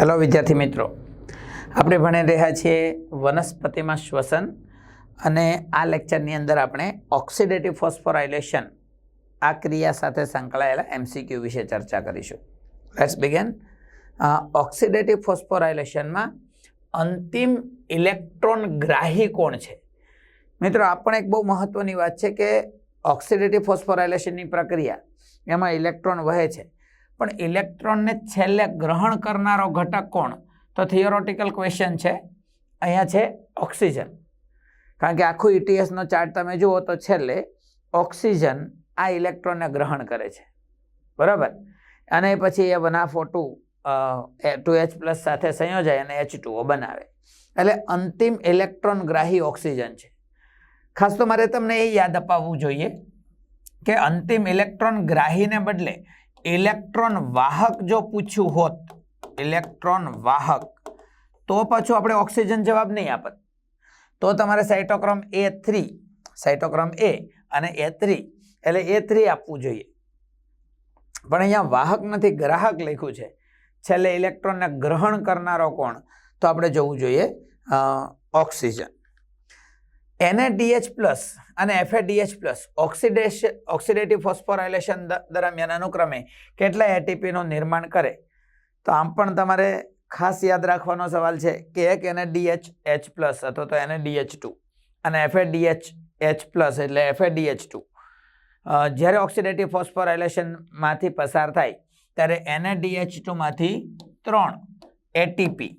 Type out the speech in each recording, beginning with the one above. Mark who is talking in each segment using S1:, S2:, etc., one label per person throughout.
S1: Hello વિદ્યાર્થી મિત્રો. આપણે ભણી રહ્યા છીએ વનસ્પતિમાં શ્વસન અને આ લેક્ચરની અંદર આપણે ઓક્સિડેટિવ ફોસ્ફોરાઇલેશન આ ક્રિયા સાથે સંકળાયેલા એમસીક્યુ વિશે ચર્ચા કરીશું. લેટ્સ બિગેન ઓક્સિડેટિવ ફોસ્ફોરાઇલેશનમાં અંતિમ ઇલેક્ટ્રોન ગ્રાહી કોણ છે? મિત્રો, આ પણ એક બહુ મહત્ત્વની વાત છે કે ઓક્સિડેટિવ ફોસ્ફોરાઇલેશનની પ્રક્રિયા એમાં ઇલેક્ટ્રોન વહે છે. પણ ઇલેક્ટ્રોનને છેલ્લે ગ્રહણ કરનારો ઘટક કોણ? તો થિયોરોટિકલ ક્વેશ્ચન છે. અહીંયા છે ઓક્સિજન. કારણ કે આખું ઇટીએસનો ચાર્ટ તમે જુઓ તો છેલ્લે ઓક્સિજન આ ઇલેક્ટ્રોનને ગ્રહણ કરે છે. બરાબર? અને પછી એ વનાફો ટુ ટુ એચ પ્લસ સાથે સંયોજાય અને એચ ટુઓ બનાવે. એટલે અંતિમ ઇલેક્ટ્રોન ગ્રાહી ઓક્સિજન છે. ખાસ તો મારે તમને એ યાદ અપાવવું જોઈએ કે અંતિમ ઇલેક્ટ્રોન ગ્રાહીને બદલે ઇલેક્ટ્રોન વાહક જો પૂછ્યું હોત, ઇલેક્ટ્રોન વાહક, તો પાછું આપણે ઓક્સિજન જવાબ નહીં આપત. તો તમારે cytochrome A three cytochrome A અને એ થ્રી એટલે એ થ્રી આપવું જોઈએ. પણ અહીંયા વાહક નથી, ગ્રાહક લખ્યું છે. છેલ્લે ઇલેક્ટ્રોનને ગ્રહણ કરનારો કોણ? તો આપણે જોવું જોઈએ ઓક્સિજન. એનએડીએચ પ્લસ અને FADH plus oxidation oxidative phosphorylation દરમિયાન અનુક્રમે કેટલા એટીપીનું નિર્માણ કરે? તો આમ પણ તમારે ખાસ યાદ રાખવાનો સવાલ છે કે એક એનએડીએચ એચ પ્લસ અથવા તો એનએડીએચ ટુ અને એફએડીએચ એચ પ્લસ એટલે એફએડીએચ ટુ જ્યારે ઓક્સિડેટિવ ફોસ્ફોરાઇલેશનમાંથી પસાર થાય, ત્યારે એનએડીએચ ટુમાંથી ત્રણ એટીપી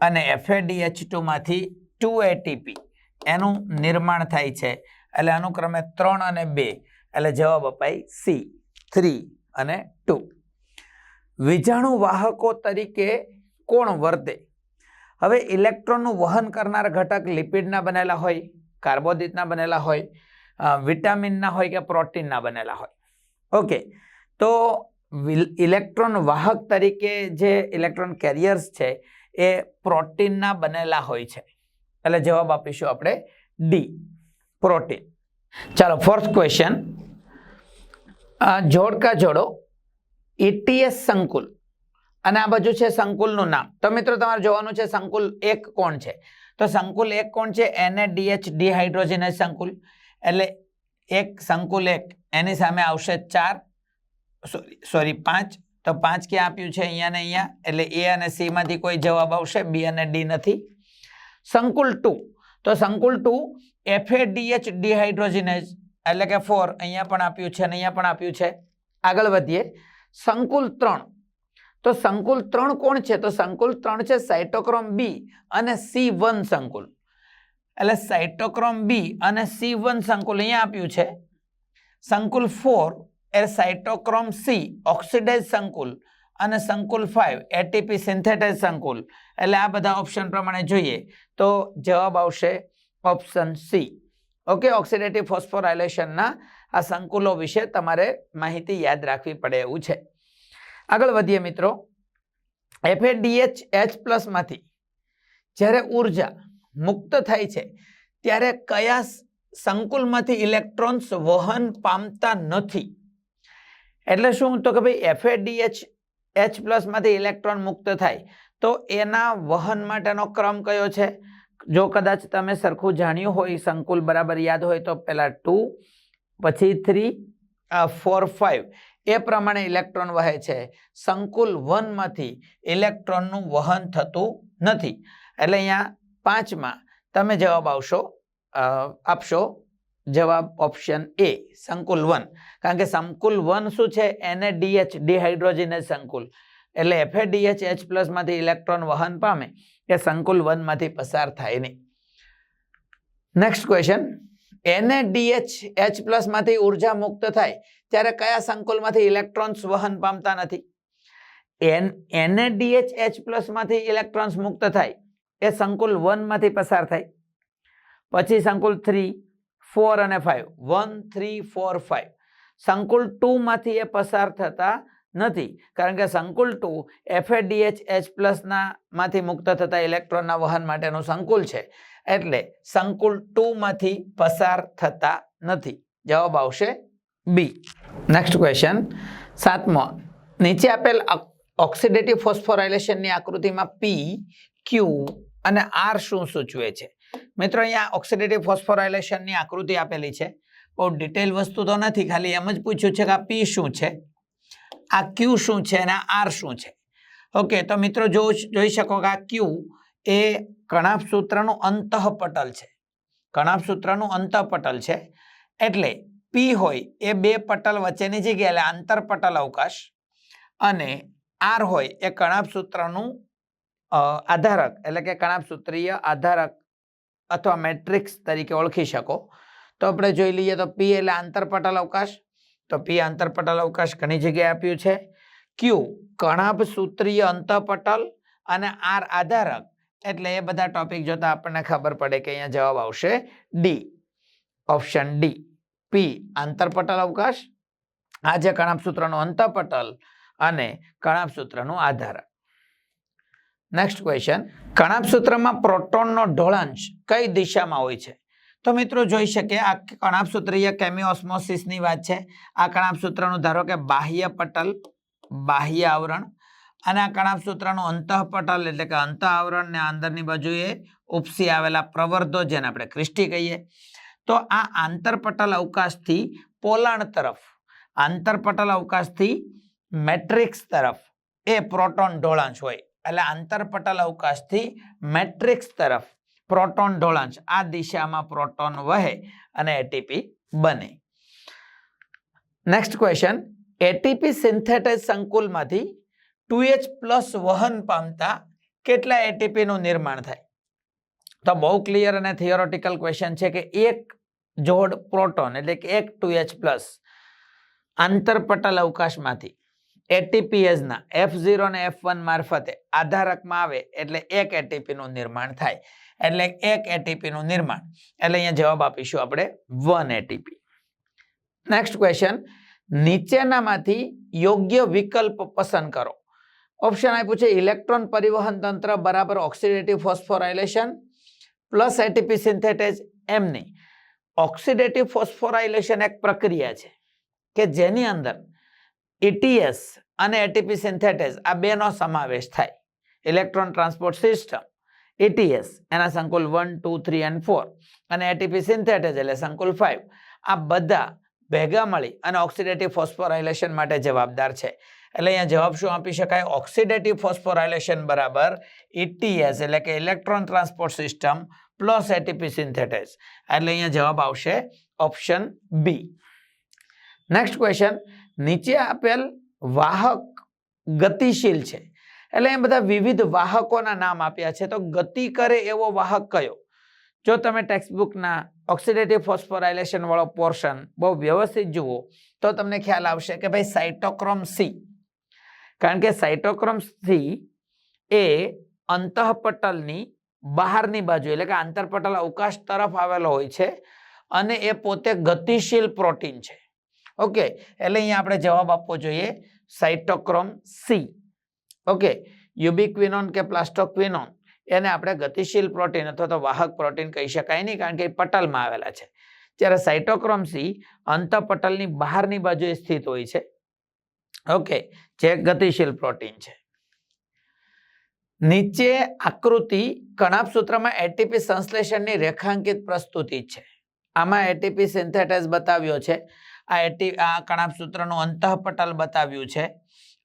S1: અને એફએડીએચ ટુમાંથી ટુ એટીપી એનું નિર્માણ થાય છે. એટલે અનુક્રમે ત્રણ અને બે. એટલે જવાબ અપાય સી. થ્રી અને ટુ. વીજાણુ વાહકો તરીકે કોણ વર્તે? હવે ઇલેક્ટ્રોનનું વહન કરનાર ઘટક લિપિડના બનેલા હોય, કાર્બોદિતના બનેલા હોય વિટામિનના હોય કે પ્રોટીનના બનેલા હોય. ઓકે. તો ઇલેક્ટ્રોન વાહક તરીકે જે ઇલેક્ટ્રોન કેરિયર્સ છે, એ પ્રોટીનના બનેલા હોય છે. એટલે જવાબ આપીશું આપણે ડી પ્રોટીન. ચાલો ફોર્થ ક્વેશ્ચન જોડકા જોડો એટીએસ સંકુલ. અને આ બાજુ છે સંકુલનું નામ. તો મિત્રો, તમારે જોવાનું છે સંકુલ એક કોણ છે? તો સંકુલ એક કોણ છે? એને ડીએચ ડિહાઇડ્રોજનસ સંકુલ. એટલે એક સંકુલ એક, એની સામે આવશે ચાર, સોરી સોરી, પાંચ. તો પાંચ ક્યાં આપ્યું છે? અહીંયા ને અહીંયા. એટલે એ અને સીમાંથી કોઈ જવાબ આવશે બી અને ડી નથી. સંકુલ ટુ. તો સંકુલ ટુ એફએડીએચ ડિહાઇડ્રોજિનેઝ એટલે કે ફોર અહીંયા પણ આપ્યું છે અને અહીંયા પણ આપ્યું છે. આગળ વધીએ. સંકુલ ત્રણ. તો સંકુલ ત્રણ કોણ છે? તો સંકુલ ત્રણ છે સાઇટોક્રોમ બી અને સી વન સંકુલ. એટલે સાઇટોક્રોમ બી અને સી વન સંકુલ અહીંયા આપ્યું છે. સંકુલ four A cytochrome C oxidize સંકુલ. અને સંકુલ ફાઇવ એટીપી સિન્થેટાઇઝ સંકુલ. એટલે આ બધા ઓપ્શન પ્રમાણે જોઈએ. તો જવાબ આવશે ઓપ્શન સી ઓકે ઓક્સિડેટિવ ફોસ્ફોરાઇલેશનના આ સંકુલો વિશે તમારે માહિતી યાદ રાખવી પડે એવું છે. આગળ વધીએ મિત્રો. એફએડીએચ એચ પ્લસમાંથી જ્યારે ઊર્જા મુક્ત થાય છે, ત્યારે કયા સંકુલમાંથી ઇલેક્ટ્રોન્સ વહન પામતા નથી? એટલે શું? તો કે ભાઈ એફએડીએચ એચ પ્લસમાંથી ઇલેક્ટ્રોન મુક્ત થાય. તો એના વહન માટેનો ક્રમ કયો છે? જો કદાચ તમે સરખું જાણ્યું હોય, સંકુલ બરાબર યાદ હોય, તો પહેલાં ટુ પછી થ્રી ફોર ફાઇવ એ પ્રમાણે ઇલેક્ટ્રોન વહે છે. સંકુલ વનમાંથી ઇલેક્ટ્રોનનું વહન થતું નથી. એટલે અહીંયા પાંચમાં તમે જવાબ આવશો આપશો જવાબ ઓપ્શન એ સંકુલ વન. કારણ કે સંકુલ વન શું છે? એને ડીએચ ડિહાઇડ્રોજિનેસ સંકુલ. એટલે એફએડીએચ એચ પ્લસમાંથી ઇલેક્ટ્રોન વહન પામે એ સંકુલ વનમાંથી પસાર થાય નહીં. નેક્સ્ટ ક્વેશ્ચન એને ડીએચ એચ પ્લસમાંથી ઊર્જા મુક્ત થાય ત્યારે કયા સંકુલમાંથી ઇલેક્ટ્રોન્સ વહન પામતા નથી? એન એને ડીએચ એચ પ્લસમાંથી ઇલેક્ટ્રોન્સ મુક્ત થાય એ સંકુલ વનમાંથી પસાર થાય. પછી સંકુલ થ્રી ફોર અને five one, three, four five સંકુલ ટુમાંથી એ પસાર થતા નથી. કારણ કે સંકુલ ટુ એફએડીએચ એચ પ્લસના માંથી મુક્ત થતા ઇલેક્ટ્રોનના વહન માટેનું સંકુલ છે. એટલે સંકુલ ટુમાંથી પસાર થતા નથી. જવાબ આવશે બી નેક્સ્ટ ક્વેશ્ચન સાતમો. નીચે આપેલ ઓક્સિડેટિવ ફોસ્ફોરાઇલેશનની આકૃતિમાં પી ક્યુ અને આર શું સૂચવે છે? મિત્રો, અહીંયા ઓક્સિડેટિવ ફોસ્ફોરાઇલેશનની આકૃતિ આપેલી છે. બહુ ડિટેલ વસ્તુ તો નથી, ખાલી એમ જ પૂછ્યું છે કે આ પી શું છે? આ ક્યુ શું છે અને આર શું છે? ઓકે, તો મિત્રો જો જોઈ શકો કે આ ક્યુ એ કણાપ સૂત્રનું અંતઃપટલ છે. કણાપ સૂત્રનું અંતઃપટલ છે. એટલે પી હોય એ બે પટલ વચ્ચેની જગ્યા એટલે આંતરપટલ અવકાશ અને આર હોય એ કણાપ સૂત્રનું આધારક એટલે કે કણાપસૂત્રીય આધારક અથવા મેટ્રિક્સ તરીકે ઓળખી શકો. તો આપણે જોઈ લઈએ તો પી એટલે આંતરપટલ અવકાશ. તો પી આંતરપટલ અવકાશ ઘણી જગ્યાએ આપ્યું છે. ક્યુ કણાપસૂત્રીય અંતપટલ અને આર આધારક. એટલે એ બધા ટોપિક જોતા આપણને ખબર પડે કે અહીંયા જવાબ આવશે ડી ઓપ્શન ડી પી આંતરપટલ અવકાશ. આ જે કણાભ અંતપટલ અને કણાભ સૂત્રનું આધારક. નેક્સ્ટ ક્વેશ્ચન કણાપસૂત્રમાં પ્રોટોનનો ઢોળાંશ કઈ દિશામાં હોય છે? તો મિત્રો જોઈ શકીએ, આ કણાપસૂત્રીય કેમિઓસ્મોસિસની વાત છે. આ કણાપસૂત્રનું ધારો કે બાહ્ય પટલ, બાહ્ય આવરણ અને આ કણાપસૂત્રનું અંતઃપટલ એટલે કે અંતઃ આવરણ ને અંદરની બાજુએ ઉપસી આવેલા પ્રવર્ધો જેને આપણે ક્રિસ્ટી કહીએ. તો આ આંતરપટલ અવકાશથી પોલાણ તરફ, આંતરપટલ અવકાશથી મેટ્રિક્સ તરફ એ પ્રોટોન ઢોળાંશ હોય. એટલે આંતરપટલ અવકાશથી મેટ્રિક્સ તરફ પ્રોટોન ઢોળાંશ આ દિશામાં પ્રોટોન વહે અને એટીપી બને. નેક્સ્ટ ક્વેશ્ચન એટીપી સિન્થેટાઇઝ સંકુલમાંથી ટુ એચ પ્લસ વહન પામતા કેટલા એટીપીનું નિર્માણ થાય? તો બહુ ક્લિયર અને થિયોરોટિકલ ક્વેશ્ચન છે કે એક જોડ પ્રોટોન એટલે કે એક ટુ એચ પ્લસ આંતરપટલ અવકાશમાંથી એટીપીએસના એફ ઝીરો ને એફ વન મારફતે આધારકમાં આવે એટલે એક એટીપીનું નિર્માણ થાય. એટલે એક એટીપીનું નિર્માણ. એટલે અહીંયા જવાબ આપીશું આપણે વન એટીપી નેક્સ્ટ ક્વેશ્ચન નીચેનામાંથી યોગ્ય વિકલ્પ પસંદ કરો. ઓપ્શન આપ્યું છે ઇલેક્ટ્રોન પરિવહન તંત્ર બરાબર oxidative phosphorylation plus ATP synthetase એમની ઓક્સિડેટિવ ફોસ્ફોરાઇલેશન એક પ્રક્રિયા છે કે જેની અંદર ઇટીએસ અને એટીપી સિન્થેટેઝ આ બેનો સમાવેશ થાય. ઇલેક્ટ્રોન ટ્રાન્સપોર્ટ સિસ્ટમ ઇટીએસ એના સંકુલ one two three and four અને એટીપી સિન્થેટેઝ એટલે સંકુલ ફાઇવ આ બધા ભેગા મળી અને ઓક્સિડેટિવ ફોસ્ફોરાઇલેશન માટે જવાબદાર છે. એટલે અહીંયા જવાબ શું આપી શકાય? ઓક્સિડેટિવ ફોસ્ફોરાઇલેશન બરાબર ઇટીએસ એટલે કે electron transport system plus ATP synthase એટલે અહીંયા જવાબ આવશે ઓપ્શન બી નેક્સ્ટ ક્વેશ્ચન નીચે આપેલ વાહક ગતિશીલ છે. એટલે એ બધા વિવિધ વાહકોના નામ આપ્યા છે. તો ગતિ કરે એવો વાહક કયો? જો તમે ટેક્સ્ટબુકના ઓક્સિડેટિવ ફોસ્ફોરાઇલેશન વાળો પોર્શન બહુ વ્યવસ્થિત જુઓ, તો તમને ખ્યાલ આવશે કે ભાઈ સાઇટોક્રોમ સી. કારણ કે સાઇટોક્રોમ સી એ અંતઃપટલની બહારની બાજુ, એટલે કે આંતરપટલ અવકાશ તરફ આવેલો હોય છે અને એ પોતે ગતિશીલ પ્રોટીન છે. ઓકે એટલે અહીંયા આપણે જવાબ આપવો જોઈએ સાઇટોક્રોમ સી ઓકે યુબિક્વિનોન કે પ્લાસ્ટોક્વિનોન એને આપણે ગતિશીલ પ્રોટીન અથવા તો વાહક પ્રોટીન કહી શકાય નહીં, કારણ કે એ પટલમાં આવેલા છે. જ્યારે સાઇટોક્રોમ સી અંતઃપટલની બહારની બાજુએ સ્થિત હોય છે. ઓકે જે ગતિશીલ પ્રોટીન છે. નીચે આકૃતિ કણાપ સૂત્રમાં એટીપી સંશ્લેષણની રેખાંકિત પ્રસ્તુતિ છે. આમાં એટીપી સિન્થેટાઇઝ બતાવ્યો છે. આ એટી આ કણાપ સૂત્રનું અંતઃપટલ બતાવ્યું છે.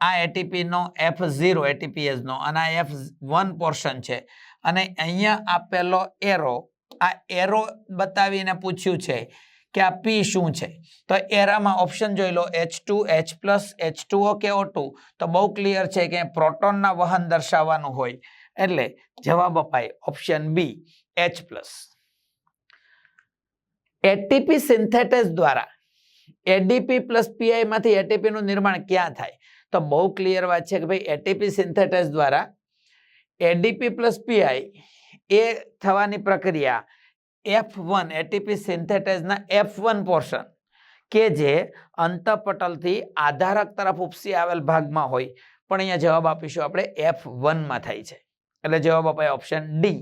S1: આ એટીપીનો એફ ઝીરો એટીપીએસનો અને આ એફ વન પોર્શન છે. અને અહીંયા આપેલો એરો આ એરો બતાવીને પૂછ્યું છે કે આ પી શું છે? તો એરામાં ઓપ્શન જોઈ લો H two H plus H two O કે ઓ ટુ તો બહુ ક્લિયર છે કે પ્રોટોનના વહન દર્શાવવાનું હોય. એટલે જવાબ અપાય option B H plus ATP synthase દ્વારા એડીપી પ્લસ પીઆઈમાંથી એટીપીનું નિર્માણ ક્યાં થાય? તો બહુ ક્લિયર વાત છે કે ભાઈ એટીપી સિન્થેટાઇઝ દ્વારા એડીપી પ્લસ પીઆઈ એ થવાની પ્રક્રિયા એફ વન એટીપી સિન્થેટાઇઝના એફ વન પોર્શન કે જે અંતઃપટલથી આધારક તરફ ઉપસી આવેલ ભાગમાં હોય. પણ અહીંયા જવાબ આપીશું આપણે એફ વનમાં થાય છે. એટલે જવાબ અપાય option D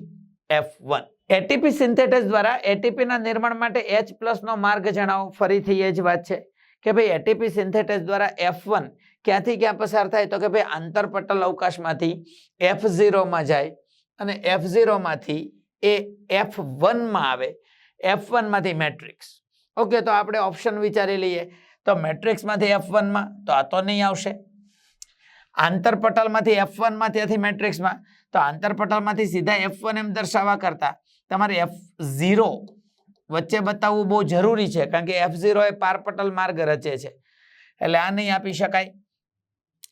S1: F one ATP synthase દ્વારા એટીપીના નિર્માણ માટે એચ પ્લસનો માર્ગ જણાવો. ફરીથી એ જ વાત છે કે ભાઈ એટીપી સિન્થેટેઝ દ્વારા એફ વન ક્યાંથી ક્યાં પસાર થાય? તો કે ભાઈ આંતરપટલ અવકાશમાંથી એફ ઝીરોમાં જાય અને એફ ઝીરોમાંથી એ એફ વનમાં આવે. F વનમાંથી matrix. ઓકે, તો આપણે ઓપ્શન વિચારી લઈએ. તો મેટ્રિક્સમાંથી એફ વનમાં તો આ તો નહીં આવશે. આંતરપટલમાંથી એફ વનમાં ત્યાંથી મેટ્રિક્સમાં, તો આંતરપટલમાંથી સીધા એફ વન એમ દર્શાવવા કરતાં તમારે એફ ઝીરો વચ્ચે બતાવવું બહુ જરૂરી છે, કારણ કે એફ ઝીરો એ પારપટલ માર્ગ રચે છે. એટલે આ નહીં આપી શકાય.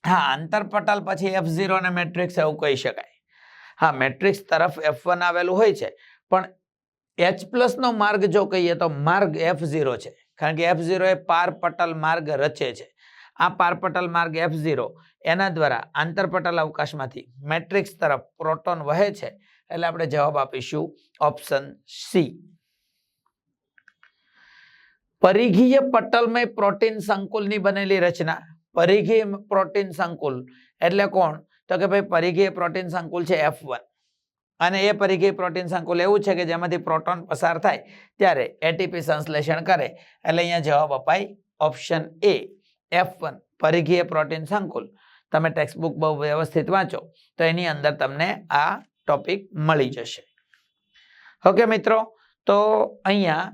S1: હા, આંતરપટલ પછી એફ ઝીરોને મેટ્રિક્સ એવું કહી શકાય. હા, મેટ્રિક્સ તરફ એફ વન આવેલું હોય છે, પણ એચ પ્લસનો માર્ગ જો કહીએ તો માર્ગ એફ ઝીરો છે, કારણ કે એફ ઝીરો એ પારપટલ માર્ગ રચે છે. આ પારપટલ માર્ગ એફ ઝીરો એના દ્વારા આંતરપટલ અવકાશમાંથી મેટ્રિક્સ તરફ પ્રોટોન વહે છે, એટલે આપણે જવાબ આપીશું ઓપ્શન સી. પરિઘીય પટલમય પ્રોટીન સંકુલની બનેલી રચના. પરિઘીય પ્રોટીન સંકુલ એટલે કોણ? તો કે ભાઈ પરિઘીય પ્રોટીન સંકુલ છે એફ અને એ પરિઘીય પ્રોટીન સંકુલ એવું છે કે જેમાંથી પ્રોટોન પસાર થાય ત્યારે એટીપી સંશ્લેષણ કરે. એટલે અહીંયા જવાબ અપાય ઓપ્શન એ એફ વન પરિઘીય પ્રોટીન સંકુલ. તમે ટેક્સ્ટ બુક બહુ વ્યવસ્થિત વાંચો, તો એની અંદર તમને આ ટોપિક મળી જશે. ઓકે મિત્રો, તો અહીંયા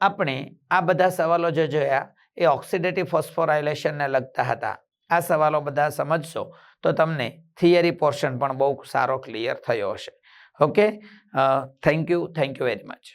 S1: આપણે આ બધા સવાલો જે જોયા, એ ઓક્સિડેટિવ ફોસ્ફોરાઇલેશનને લગતા હતા. આ સવાલો બધા સમજશો, તો તમને થિયરી પોર્શન પણ બહુ સારો ક્લિયર થયો હશે. Okay thank you thank you very much